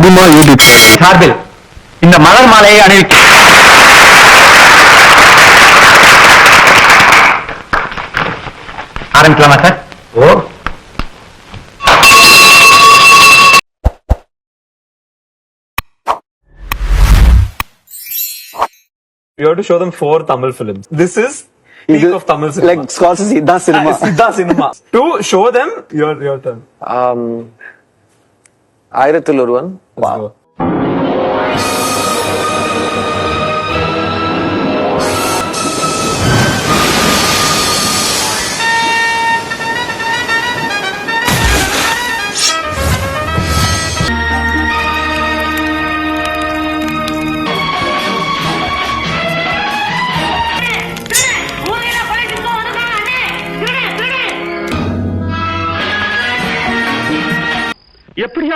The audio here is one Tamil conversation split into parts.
அதிகமா யூடியூப் சார்பில் இந்த மலர் மாலையை அணிவிக்க ஆரம்பிக்கலாமா sir oh You have to show them four Tamil films. This is peak of Tamil cinema. Like Scorsese இதான் cinema Ah, Siddha cinema. to show them your your turn. Um, ஆயிரத்தில் ஒருவன் Let's go.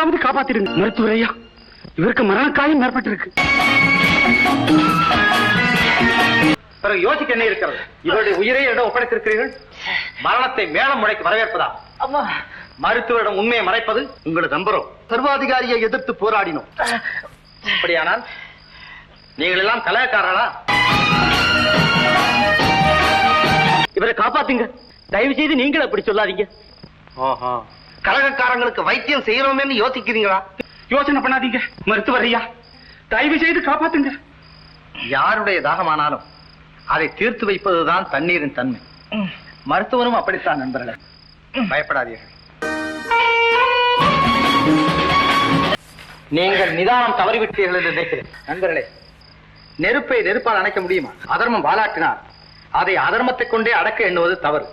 எப்படியாவது காப்பாத்திருங்க மருத்துவரையா இவருக்கு மரணக்காயம் ஏற்பட்டிருக்கு. பிறகு யோசிக்க என்ன இருக்கிறது? இவருடைய உயிரை இடம் ஒப்படைத்திருக்கிறீர்கள்? மரணத்தை மேலும் முறைக்கு வரவேற்பதா? அம்மா. மருத்துவரிடம் உண்மையை மறைப்பது உங்களை நம்புறோம் சர்வாதிகாரியை எதிர்த்து போராடினோம். அப்படியானால் நீங்கள் எல்லாம் கலாக்காரர்களா இவரை காப்பாத்துங்க. தயவு செய்து நீங்களும் அப்படி சொல்லாதீங்க. கழகக்காரங்களுக்கு வைத்தியம் செய்யறோமேன்னு யோசிக்கிறீங்களா? யோசனை பண்ணாதீங்க. மருத்துவரையா? தயவு செய்து காப்பாத்துங்க. யாருடைய தாகமானாலும் அதை தீர்த்து வைப்பதுதான் தண்ணீரின் தன்மை. மருத்துவரும் அப்படித்தான் நண்பர்களே. பயப்படாதீர்கள். நீங்கள் நிதானம் தவறிவிட்டீர்கள் என்று நினைக்கிறேன். நண்பர்களே நெருப்பை நெருப்பால் அணைக்க முடியுமா? அதர்மம் வாலாட்டினால் அதை அதர்மத்தை கொண்டே அடக்க எண்ணுவது தவறு.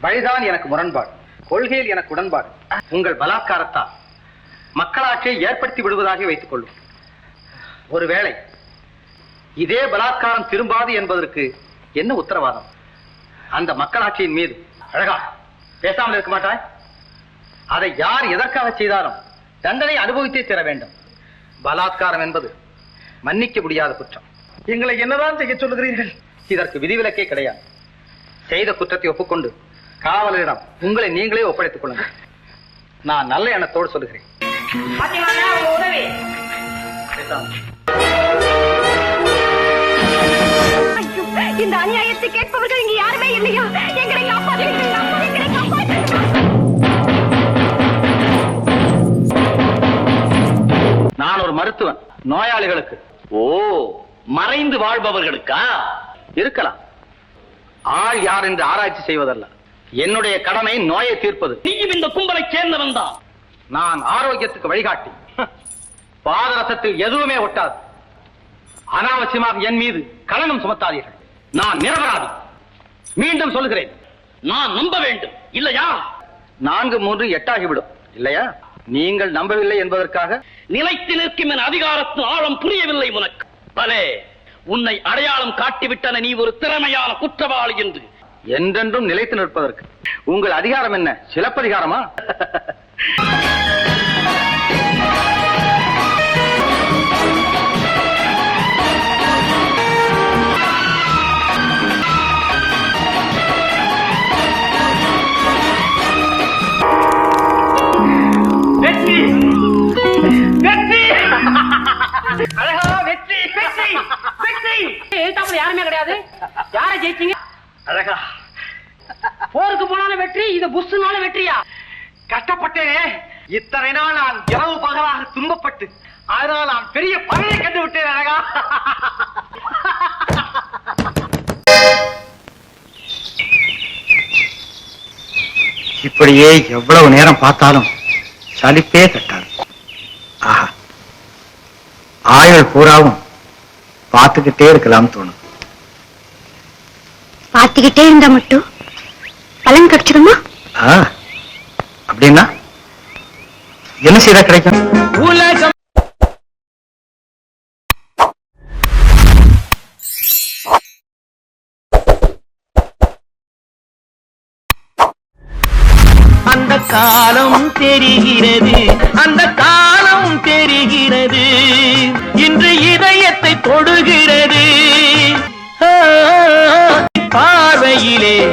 வழிதான் எனக்கு முரண்பாடு. கொள்கையில் எனக்கு உடன்பாடு. உங்கள் பலாத்காரத்தால் மக்களாட்சியை ஏற்படுத்தி விடுவதாக வைத்துக் கொள்ளும். ஒருவேளை இதே பலாத்காரம் திரும்பாது என்பதற்கு என்ன உத்தரவாதம்? அந்த மக்களாட்சியின் மீது. அழகா பேசாமல் இருக்க மாட்டாய்? அதை யார் எதற்காக செய்தாலும் தண்டனை அனுபவித்தே தர வேண்டும். பலாத்காரம் என்பது மன்னிக்க முடியாத குற்றம். எங்களை என்னதான் செய்ய சொல்லுகிறீர்கள்? இதற்கு விதிவிலக்கே கிடையாது. செய்த குற்றத்தை ஒப்புக்கொண்டு காவலரிடம் உங்களை நீங்களே ஒப்படைத்துக் கொள்ளுங்கள் நான் நல்ல எண்ணத்தோடு சொல்லுகிறேன். உதவி. இந்த அநியாயத்தை கேட்பவர்கள் இங்க யாருமே இல்லையா? எங்களை நான் ஒரு மருத்துவன் நோயாளிகளுக்கு. ஓ மறைந்து வாழ்பவர்களுக்கா? இருக்கலாம். ஆள் யார் என்று ஆராய்ச்சி செய்வதல்ல. என்னுடைய கடமை நோயை தீர்ப்பது. நீயும் இந்த கும்பலை சேர்ந்தவன் தான். நான் ஆரோக்கியத்துக்கு வழிகாட்டி. பாதரசத்தில் எதுவுமே ஒட்டாது. அனாவசியமாக என் மீது களங்கம் சுமத்தாதீர்கள். நான் நிரபராதி. மீண்டும் சொல்லுகிறேன். நான் நம்ப வேண்டும். இல்லையா? நான்கு மூன்று எட்டாகிவிடும். இல்லையா? நீங்கள் நம்பவில்லை என்பதற்காக. நிலைத்து நிற்கும் என் அதிகாரத்தின் ஆழம் புரியவில்லை உனக்கு. பலே உன்னை அடையாளம் காட்டிவிட்டன நீ ஒரு திறமையான குற்றவாளி என்று. என்றென்றும் நிலைத்து நிற்பதற்கு உங்கள் அதிகாரம் என்ன சிலப்பதிகாரமா அழகா வெற்றி வெற்றி வெற்றி எழுத்தாப்புல யாருமே கிடையாது யாரை ஜெயிச்சீங்க அழகா. போருக்கு போனாலும் வெற்றி இது புஷ்னாலும் வெற்றியா? கஷ்டப்பட்டேனே இத்தனை நாள் நான் இரவு பகலாக துன்பப்பட்டு அதனால் நான் பெரிய பலனை கண்டு விட்டேன் அழகா. இப்படியே எவ்வளவு நேரம் பார்த்தாலும் சலிப்பே தட்டாது. ஆஹா. ஆயுள் பூராவும் பார்த்துக்கிட்டே இருக்கலாம்னு தோணும். பார்த்துக்கிட்டே இருந்தா மட்டும் பலன் கிடைச்சிடுமா? ஆ, அப்படின்னா என்ன செய்தா கிடைக்கும்? அந்த காலம் தெரிகிறது அந்த காலம் தெரிகிறது. இன்று இதயத்தை தொடுகிறது